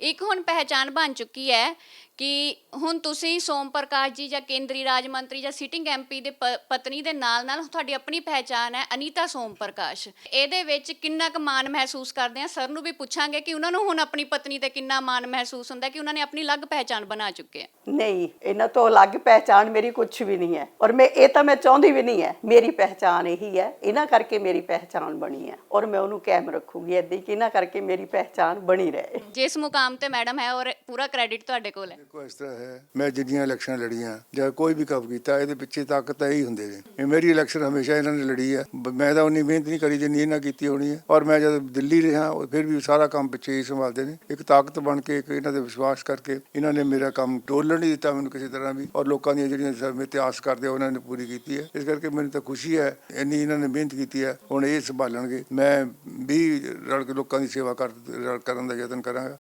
ਇੱਕ ਹੁਣ ਪਹਿਚਾਨ ਬਣ ਚੁੱਕੀ ਹੈ ਕਿ ਹੁਣ ਤੁਸੀਂ ਸੋਮ ਪ੍ਰਕਾਸ਼ ਜੀ ਜਾਂ ਕੇਂਦਰੀ ਰਾਜ ਮੰਤਰੀ ਜਾਂ ਸਿਟਿੰਗ ਐਮਪੀ ਦੇ ਪਤਨੀ ਦੇ ਨਾਲ ਨਾਲ ਤੁਹਾਡੀ ਆਪਣੀ ਪਹਿਚਾਨ ਹੈ ਅਨੀਤਾ ਸੋਮ ਪ੍ਰਕਾਸ਼। ਇਹਦੇ ਵਿੱਚ ਕਿੰਨਾ ਕੁ ਮਾਣ ਮਹਿਸੂਸ ਕਰਦੇ ਆ ਸਰ ਨੂੰ ਵੀ ਪੁੱਛਾਂਗੇ ਕਿ ਉਹਨਾਂ ਨੂੰ ਹੁਣ ਆਪਣੀ ਪਤਨੀ ਤੇ ਕਿੰਨਾ ਮਾਣ ਮਹਿਸੂਸ ਹੁੰਦਾ ਕਿ ਉਹਨਾਂ ਨੇ ਆਪਣੀ ਅਲੱਗ ਪਹਿਚਾਨ ਬਣਾ ਚੁੱਕੇ ਆ ਨਹੀਂ ਇਹਨਾਂ ਤੋਂ ਅਲੱਗ ਪਹਿਚਾਣ ਮੇਰੀ ਕੁਝ ਵੀ ਨਹੀਂ ਹੈ। ਔਰ ਮੈਂ ਇਹ ਤਾਂ ਮੈਂ ਚਾਹੁੰਦੀ ਵੀ ਨਹੀਂ ਹੈ ਮੇਰੀ ਪਹਿਚਾਣ ਇਹੀ ਹੈ ਇਹਨਾਂ ਕਰਕੇ ਮੇਰੀ ਪਹਿਚਾਣ ਬਣੀ ਹੈ। ਔਰ ਮੈਂ ਉਹਨੂੰ ਕਾਇਮ ਰੱਖੂਗੀ ਹੀ ਕਿ ਇਹਨਾਂ ਕਰਕੇ ਮੇਰੀ ਪਹਿਚਾਣ ਬਣੀ ਰਹੇ। ਜਿਸ ਮੁਕਾਮ ਤੇ ਮੈਡਮ ਹੈ ਔਰ ਪੂਰਾ ਕ੍ਰੈਡਿਟ ਤੁਹਾਡੇ ਕੋਲ ਹੈ। ਦੇਖੋ ਇਸ ਤਰ੍ਹਾਂ ਹੈ। ਮੈਂ ਜਿੰਨੀਆਂ ਇਲੈਕਸ਼ਨ ਲੜੀਆਂ ਜਾਂ ਕੋਈ ਵੀ ਕੰਮ ਕੀਤਾ ਇਹਦੇ ਪਿੱਛੇ ਤਾਕਤ ਇਹੀ ਹੁੰਦੇ ਨੇ ਇਹ ਮੇਰੀ ਇਲੈਕਸ਼ਨ ਹਮੇਸ਼ਾ ਇਹਨਾਂ ਨੇ ਲੜੀ ਹੈ। ਬ- ਮੈਂ ਤਾਂ ਉਨੀ ਮਿਹਨਤ ਨਹੀਂ ਕਰੀ ਜਿੰਨੀ ਇਹਨਾਂ ਕੀਤੀ ਹੋਣੀ ਹੈ। ਔਰ ਮੈਂ ਜਦ ਦਿੱਲੀ ਰਿਹਾ ਉਹ ਫਿਰ ਵੀ ਸਾਰਾ ਕੰਮ ਪਿੱਛੇ ਹੀ ਸੰਭਾਲਦੇ ਨੇ। ਇੱਕ ਤਾਕਤ ਬਣ ਕੇ ਇੱਕ ਇਹਨਾਂ ਤੇ ਵਿਸ਼ਵਾਸ ਕਰਕੇ ਇਹਨਾਂ ਨੇ ਮੇਰਾ ਕੰਮ ਡੋਲਣ ਨਹੀਂ ਦਿੱਤਾ ਮੈਨੂੰ ਕਿਸੇ ਤਰ੍ਹਾਂ ਵੀ। ਔਰ ਲੋਕਾਂ ਦੀਆਂ ਜਿਹੜੀਆਂ ਸਮੇਂ ਤੇ ਕਰਦੇ ਆ, ਉਹਨਾਂ ਨੇ ਪੂਰੀ ਕੀਤੀ ਹੈ। ਇਸ ਕਰਕੇ ਮੈਨੂੰ ਤਾਂ ਖੁਸ਼ੀ ਹੈ ਇੰਨੀ ਇਹਨਾਂ ਨੇ ਮਿਹਨਤ ਕੀਤੀ ਹੈ। ਹੁਣ ਇਹ ਸੰਭਾਲਣਗੇ। ਮੈਂ ਵੀ ਰਲ ਕੇ ਲੋਕਾਂ ਦੀ ਸੇਵਾ ਕਰ ਕਰਨ ਦਾ ਯਤਨ ਕਰਾਂਗਾ।